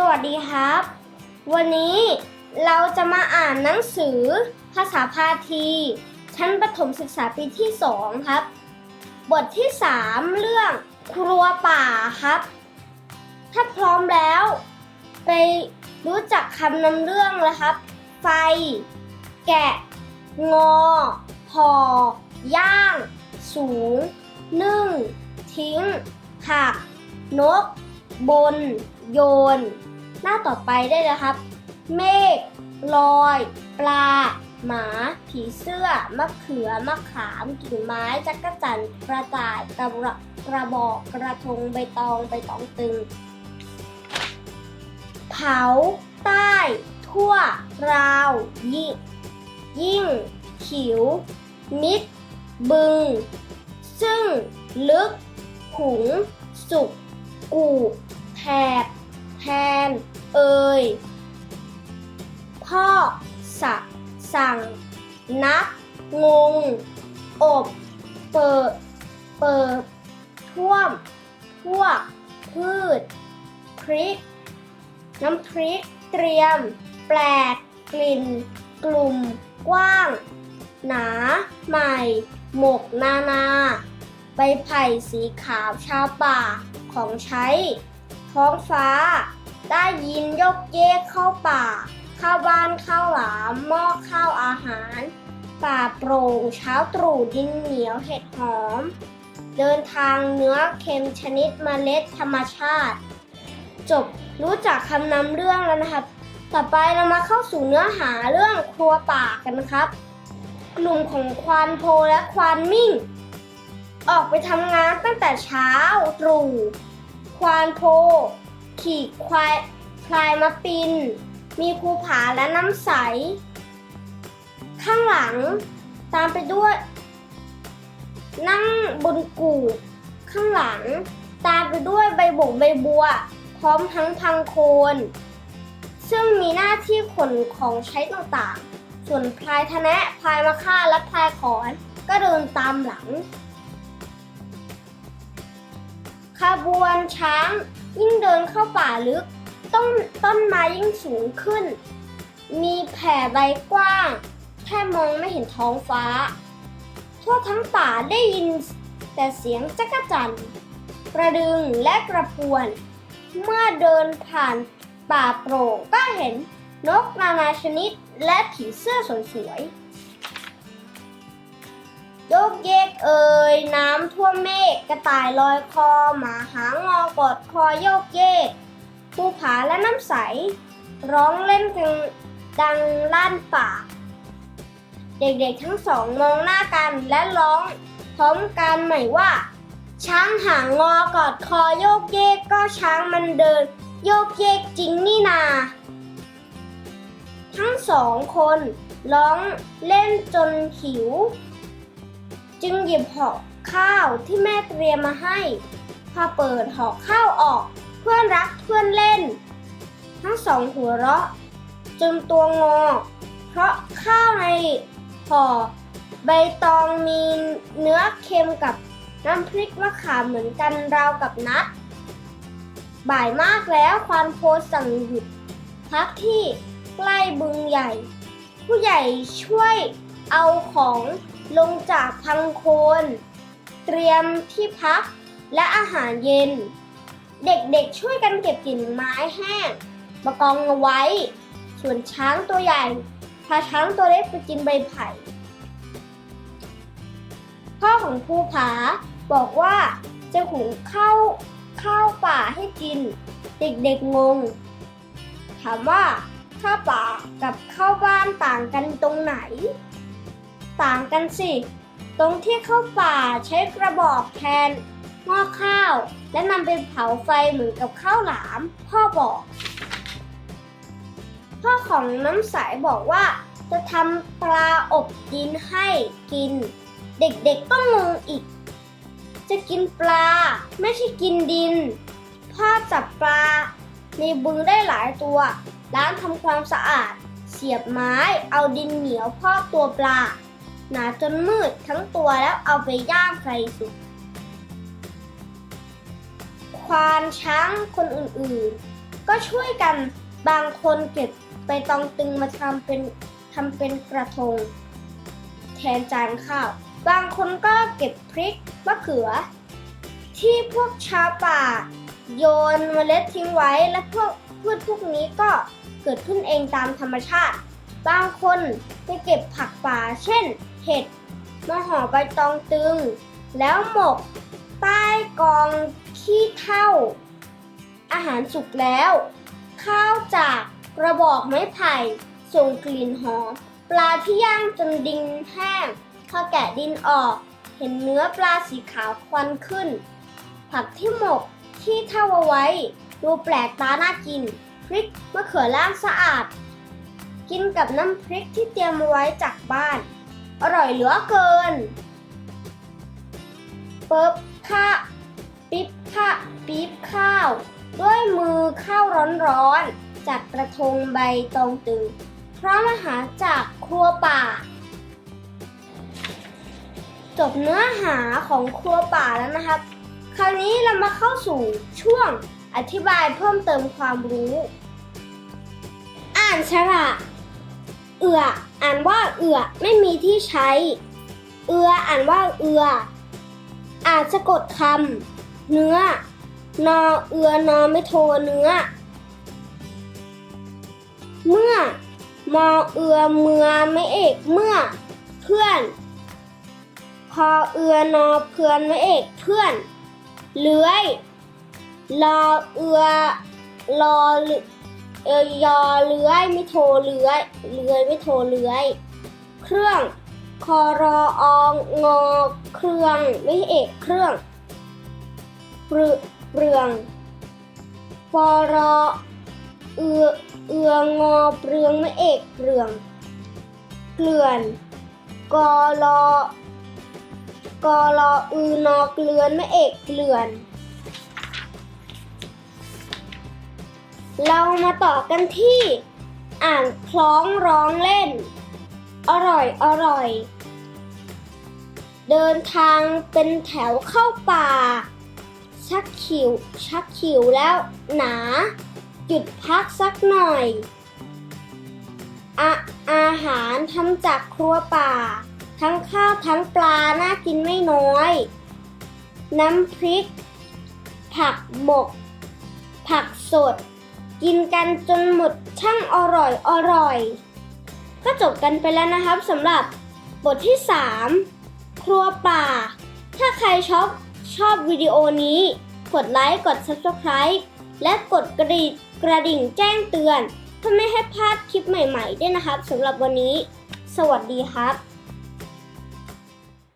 สวัสดีครับ วันนี้เราจะมาอ่านหนังสือภาษาพาที ชั้นประถมศึกษาปีที่2ครับ บทที่3เรื่องครัวป่าครับ ถ้าพร้อมแล้ว ไปรู้จักคำนำเรื่องเลยครับ ไฟ แกะ งอห่อย่างสูง นึ่ง ทิ้ง หัก นก บน โยน หน้าต่อไปได้เลยครับ เมฆลอย ปลา หมา ผีเสื้อ มะเขือ มะขาม กิ่งไม้ จักรจันทร์กระต่าย กระกระบอก กระทง ใบตอง ใบตองตึง เผา ใต้ ทั่ว ราว ยิ่ง ยิ่ง ขิว มิด บึง ซึ่ง ลึก ขุง สุกกูแถบ น เอ่ย พ่อสะสั่ง นับงง อบ เปิด เปิด ท่วม พวก พืช พริก น้ำพริก เตรียม แปลก กลิ่น กลุ่ม กว้าง หนา ใหม่ หมก นานา ใบไผ่สีขาวชาวป่าของใช้ ท้องฟ้า ได้ยินยกเยกเข้าป่า เข้าบ้านข้าวหลามหม้อข้าวอาหาร ป่าโปร่งเช้าตรู่ดินเหนียวเห็ดหอม เดินทางเนื้อเค็มชนิดเมล็ดธรรมชาติ จบรู้จักคำนำเรื่องแล้วนะครับ ต่อไปเรามาเข้าสู่เนื้อหาเรื่องครัวป่ากันนะครับ กลุ่มของควานโพและควานมิ่ง ออกไปทำงานตั้งแต่เช้าตรู่ควานโพ ขี่ควายพลายมาปิน มีภูผาและน้ำใส ข้างหลังตามไปด้วย นั่งบนกูกข้างหลัง ตามไปด้วยใบบกใบบัว พร้อมทั้งพังโคน ซึ่งมีหน้าที่ขนของใช้ต่างๆ ส่วนพลายทะแนะพลายมะค่าและพลายขอนก็เดินตามหลังขบวนช้าง ยิ่งเดินเข้าป่าลึก ต้นต้นไม้ยิ่งสูงขึ้น มีแผ่ใบกว้าง แค่มองไม่เห็นท้องฟ้า ทั่วทั้งป่าได้ยินแต่เสียงจักจั่นกระดึงและกระพวน เมื่อเดินผ่านป่าโปร่งก็เห็นนกนานาชนิดและผีเสื้อสวยๆ ยกเยกเอ่ยน้ำท่วมเมฆกระต่ายลอยคอหมาหางอกอดคอโยกเยกภูผาและน้ำใส ร้องเล่นกันดังลั่นป่า เด็กๆทั้งสองมองหน้ากันและร้องพร้อมกันใหม่ว่า ช้างหางงอกอดคอโยกเยกก็ช้างมันเดิน โยกเยกจริงนี่นา ทั้งสองคนร้องเล่นจนหิว จึงหยิบห่อข้าวที่แม่เตรียมมาให้ พอเปิดห่อข้าวออก เพื่อนรักเพื่อนเล่น ทั้งสองหัวเราะ จนตัวงอ เพราะข้าวในห่อใบตองมีเนื้อเค็มกับน้ำพริกมะขามเหมือนกันราวกับนัด บ่ายมากแล้วควานโพสั่งหยุด พักที่ใกล้บึงใหญ่ ผู้ใหญ่ช่วยเอาของ ลงจากพังโคน เตรียมที่พักและอาหารเย็น เด็กๆช่วยกันเก็บกิ่งไม้แห้งมากองเอาไว้ ส่วนช้างตัวใหญ่พาช้างตัวเล็กไปกินใบไผ่ พ่อของภูผาบอกว่าจะหุงข้าวข้าวป่าให้กิน เด็กๆงง ถามว่าข้าวป่ากับข้าวบ้านต่างกันตรงไหน ต่างกันสิ ตรงที่ข้าวป่าใช้กระบอกแทนหม้อข้าว และนำไปเผาไฟเหมือนกับข้าวหลาม พ่อบอก พ่อของน้ำใสบอกว่า จะทำปลาอบดินให้กิน เด็กๆก็งงอีก จะกินปลาไม่ใช่กินดิน พ่อจับปลาในบึงได้หลายตัวล้างทำความสะอาด เสียบไม้เอาดินเหนียวพอกตัวปลา หนาจนมืดทั้งตัวแล้วเอาไปย่างไฟสุกควานช้างคนอื่นๆ ก็ช่วยกันบางคนเก็บใบตองตึงมาทำเป็นทำเป็นกระทง แทนจานข้าว บางคนก็เก็บพริกมะเขือ ที่พวกชาวป่า โยนเมล็ดทิ้งไว้และพวกพืชพวกนี้ก็เกิดขึ้นเองตามธรรมชาติ บางคนไปเก็บผักป่าเช่น เห็ดมาห่อใบตองตึง แล้วหมกใต้กองขี้เถ้าอาหารสุกแล้ว ข้าวจากกระบอกไม้ไผ่ส่งกลิ่นหอม ปลาที่ย่างจนดินแห้งพอแกะดินออก เห็นเนื้อปลาสีขาวควันขึ้น ผักที่หมกที่เท่าเอาไว้ ดูแปลกตาน่ากิน พริกมะเขือล้างสะอาด กินกับน้ำพริกที่เตรียมเอาไว้จากบ้าน อร่อยเหลือเกินเปิบค่ะปิ๊บค่ะปิ๊บข้าว ด้วยมือข้าวร้อนๆจากกระทงใบตองตึงพร้อมอาหารจากครัวป่า จบเนื้อหาของครัวป่าแล้วนะครับ คราวนี้เรามาเข้าสู่ช่วงอธิบายเพิ่มเติมความรู้ อ่านฉระเอือ อ่านว่าเอือไม่มีที่ใช้ เอืออ่านว่าเอือ อานสะกดคำเนื้อนอเอือนอไม่โทเนื้อ เมื่อ มอเอือเมือไม่เอกเมื่อ เพื่อน พอเอือนอเพื่อนไม่เอกเพื่อน เลื้อยรอเอือรอ เอยอเลื้อยไม่โทเลื้อยเลื้อยไม่โทเลื้อย เครื่องคอรอองงอเครื่องไม่เอกเครื่องเปลือเปลืองปอรอเอือเอืองอเปลืองไม่เอกเปลืองเกลื่อนกอรอกอรออือนอเกลือนไม่เอกเกลื่อน เรามาต่อกันที่อ่านคล้องร้องเล่น อร่อยอร่อย เดินทางเป็นแถวเข้าป่า ชักขิวชักขิวแล้วหนา หยุดพักสักหน่อยอะอาหารทำจากครัวป่า ทั้งข้าวทั้งปลาน่ากินไม่น้อย น้ำพริก ผักหมก ผักสด กินกันจนหมดช่างอร่อยอร่อย ก็จบกันไปแล้วนะครับสำหรับบทที่ 3 ครัวป่า ถ้าใครชอบชอบวิดีโอนี้ กดไลค์กด Subscribe และกดกระดิ่งกระดิ่งแจ้งเตือนเพื่อไม่ให้พลาดคลิปใหม่ๆด้วยนะครับสำหรับวันนี้ สวัสดีครับ